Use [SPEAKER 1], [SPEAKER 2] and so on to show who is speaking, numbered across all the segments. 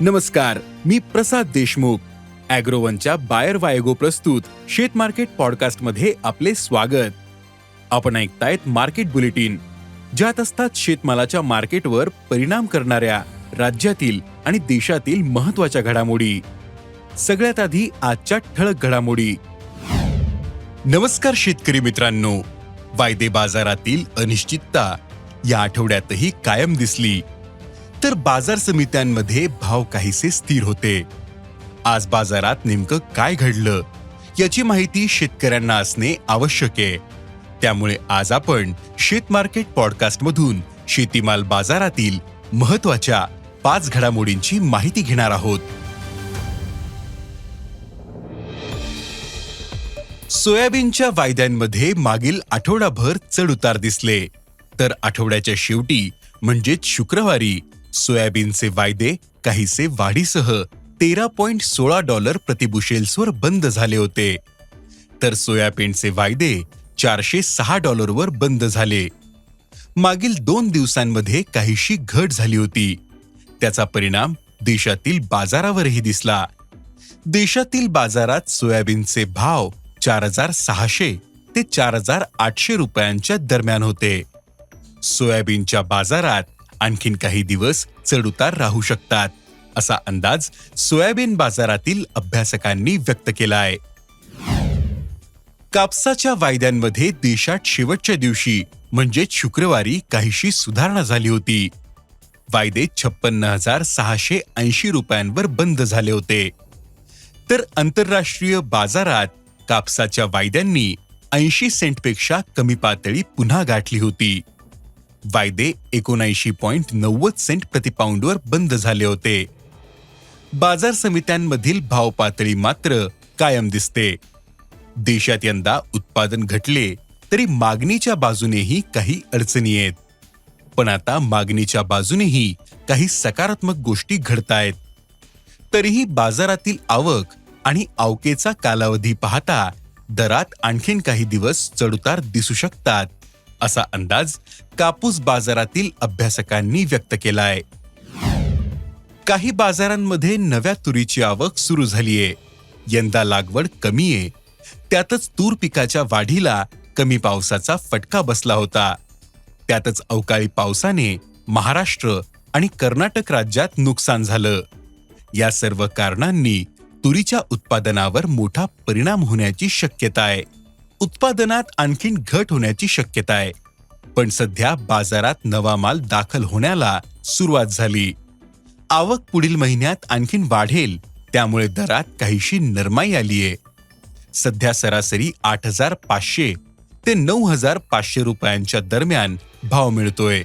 [SPEAKER 1] नमस्कार मी प्रसाद देशमुख. अॅग्रोवनच्या बायर वायगो प्रस्तुत शेत मार्केट पॉडकास्टमध्ये आपले स्वागत. आपण ऐकतायत मार्केट बुलेटिन ज्यात असतात शेतमालाच्या मार्केटवर परिणाम करणाऱ्या राज्यातील आणि देशातील महत्त्वाच्या घडामोडी. सगळ्यात आधी आजच्या ठळक घडामोडी. नमस्कार शेतकरी मित्रांनो. वायदे बाजारातील अनिश्चितता या आठवड्यातही कायम दिसली. तर बाजार समित्यांमध्ये भाव काहीसे स्थिर होते. आज बाजारात नेमकं काय घडलं याची माहिती शेतकऱ्यांना असणे आवश्यक आहे. त्यामुळे आज आपण शेत मार्केट शेतीमाल बाजारातील महत्त्वाच्या पाच घडामोडींची माहिती घेणार आहोत. सोयाबीनच्या वायद्यांमध्ये मागील आठवडाभर चढ उतार दिसले. तर आठवड्याच्या शेवटी म्हणजेच शुक्रवारी सोयाबीनचे वायदे काहीसे वाढीसह तेरा पॉइंट सोळा डॉलर प्रतिबुशेल्सवर बंद झाले होते. तर सोयाबीनचे वायदे चारशे सहा डॉलरवर बंद झाले. मागील दोन दिवसांमध्ये काहीशी घट झाली होती. त्याचा परिणाम देशातील बाजारावरही दिसला. देशातील बाजारात सोयाबीनचे भाव चार हजार सहाशे ते चार हजार आठशे रुपयांच्या दरम्यान होते. सोयाबीनच्या बाजारात आणखीन काही दिवस चढउतार राहू शकतात असा अंदाज सोयाबीन बाजारातील अभ्यासकांनी व्यक्त केला आहे कापसाच्या वायद्यांमध्ये देशात शेवटच्या दिवशी म्हणजेच शुक्रवारी काहीशी सुधारणा झाली होती. वायदे छप्पन्न हजार सहाशे ऐंशी रुपयांवर बंद झाले होते. तर आंतरराष्ट्रीय बाजारात कापसाच्या वायद्यांनी ऐंशी सेंटपेक्षा कमी पातळी पुन्हा गाठली होती. वायदे एकोणऐंशी पॉइंट नव्वद सेंट प्रतिपाऊंडवर बंद झाले होते. बाजार समित्यांमधील भाव पातळी मात्र कायम दिसते. देशात यंदा उत्पादन घटले तरी मागणीच्या बाजूनेही काही अडचणी आहेत. पण आता मागणीच्या बाजूनेही काही सकारात्मक गोष्टी घडतायत तरीही बाजारातील आवक आणि अवकेचा कालावधी पाहता दरात आणखीन काही दिवस चढउतार दिसू शकतात. असा अंदाज कापूस बाजारातील अभ्यासकांनी व्यक्त केलाय. काही बाजारांमध्ये नव्या तुरीची आवक सुरू झालीये. यंदा लागवड कमी आहे. त्यातच तूर पिकाच्या वाढीला कमी पावसाचा फटका बसला होता. त्यातच अवकाळी पावसाने महाराष्ट्र आणि कर्नाटक राज्यात नुकसान झालं. या सर्व कारणांनी तुरीच्या उत्पादनावर मोठा परिणाम होण्याची शक्यता आहे. उत्पादनात आणखीन घट होण्याची शक्यता आहे. पण सध्या बाजारात नवा माल दाखल होण्याला सुरुवात झाली. आवक पुढील महिन्यात आणखीन वाढेल त्यामुळे दरात काहीशी नरमाई आलीये सध्या सरासरी आठ हजार पाचशे ते नऊ हजार पाचशे रुपयांच्या दरम्यान भाव मिळतोय.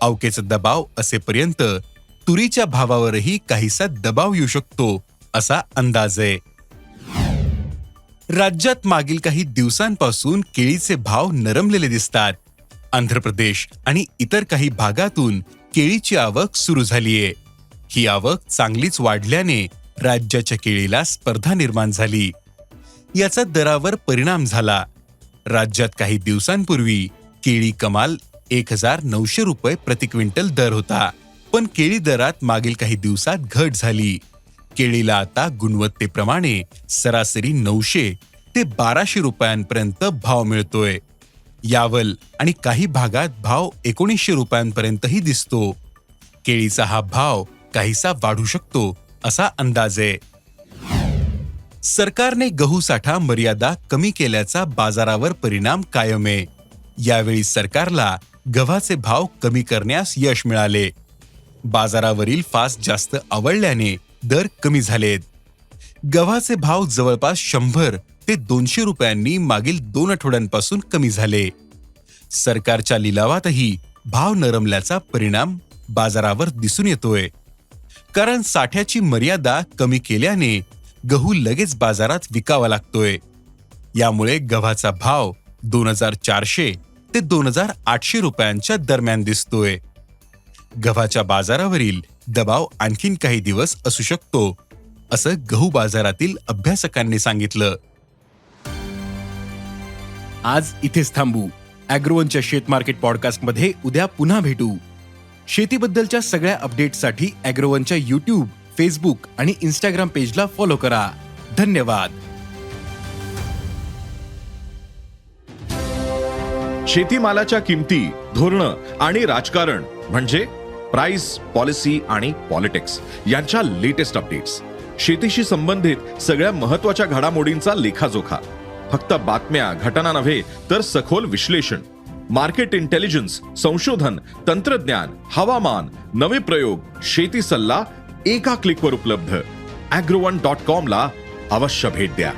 [SPEAKER 1] अवकेचा दबाव असेपर्यंत तुरीच्या भावावरही काहीसा दबाव येऊ शकतो असा अंदाज आहे. राज्यात मागील काही दिवसांपासून केळीचे भाव नरमलेले दिसतात. आंध्र प्रदेश आणि इतर काही भागातून केळीची आवक सुरू झालीये. ही आवक चांगलीच वाढल्याने राज्याच्या केळीला स्पर्धा निर्माण झाली. याचा दरावर परिणाम झाला. राज्यात काही दिवसांपूर्वी केळी कमाल एक हजार नऊशे रुपये प्रति क्विंटल दर होता. पण केळी दरात मागील काही दिवसात घट झाली. केळीला आता गुणवत्तेप्रमाणे सरासरी नऊशे ते बाराशे रुपयांपर्यंत भाव मिळतोय. यावल आणि काही भागात भाव एकोणीसशे रुपयांपर्यंतही दिसतो. केळीचा हा भाव काहीसा वाढू शकतो असा अंदाज आहे. सरकारने गहू साठा मर्यादा कमी केल्याचा बाजारावर परिणाम कायम आहे. यावेळी सरकारला गव्हाचे भाव कमी करण्यास यश मिळाले. बाजारावरील फास जास्त आवडल्याने दर कमी झालेत. गव्हाचे भाव जवळपास शंभर ते दोनशे रुपयांनी मागील दोन आठवड्यांपासून कमी झाले. सरकारच्या लिलावातही भाव नरमल्याचा परिणाम बाजारावर दिसून येतोय. कारण साठ्याची मर्यादा कमी केल्याने गहू लगेच बाजारात विकावा लागतोय. यामुळे गव्हाचा भाव दोन हजार चारशे ते दोन हजार आठशे रुपयांच्या दरम्यान दिसतोय. गव्हाच्या बाजारावरील दबाव आणखीन काही दिवस असू शकतो असं गहू बाजारातील अभ्यासकांनी सांगितलं. आज इथेच थांबू. अॅग्रोवनच्या शेत मार्केट पॉडकास्टमध्ये उद्या पुन्हा भेटू. शेतीबद्दलच्या सगळ्या अपडेट्ससाठी अॅग्रोवनच्या यूट्यूब फेसबुक आणि इन्स्टाग्राम पेजला फॉलो करा. धन्यवाद.
[SPEAKER 2] शेतीमालाच्या किमती धोरणं आणि राजकारण म्हणजे प्राइस पॉलिसी आणि पॉलिटिक्स यांच्या लेटेस्ट अपडेट्स शेतीशी संबंधित सगळ्या महत्त्वाच्या घडामोडींचा लेखाजोखा. फक्त बातम्या घटना नव्हे तर सखोल विश्लेषण. मार्केट इंटेलिजन्स संशोधन तंत्रज्ञान हवामान नवे प्रयोग शेती सल्ला एका क्लिकवर उपलब्ध. अॅग्रोवन डॉट कॉमला अवश्य भेट द्या.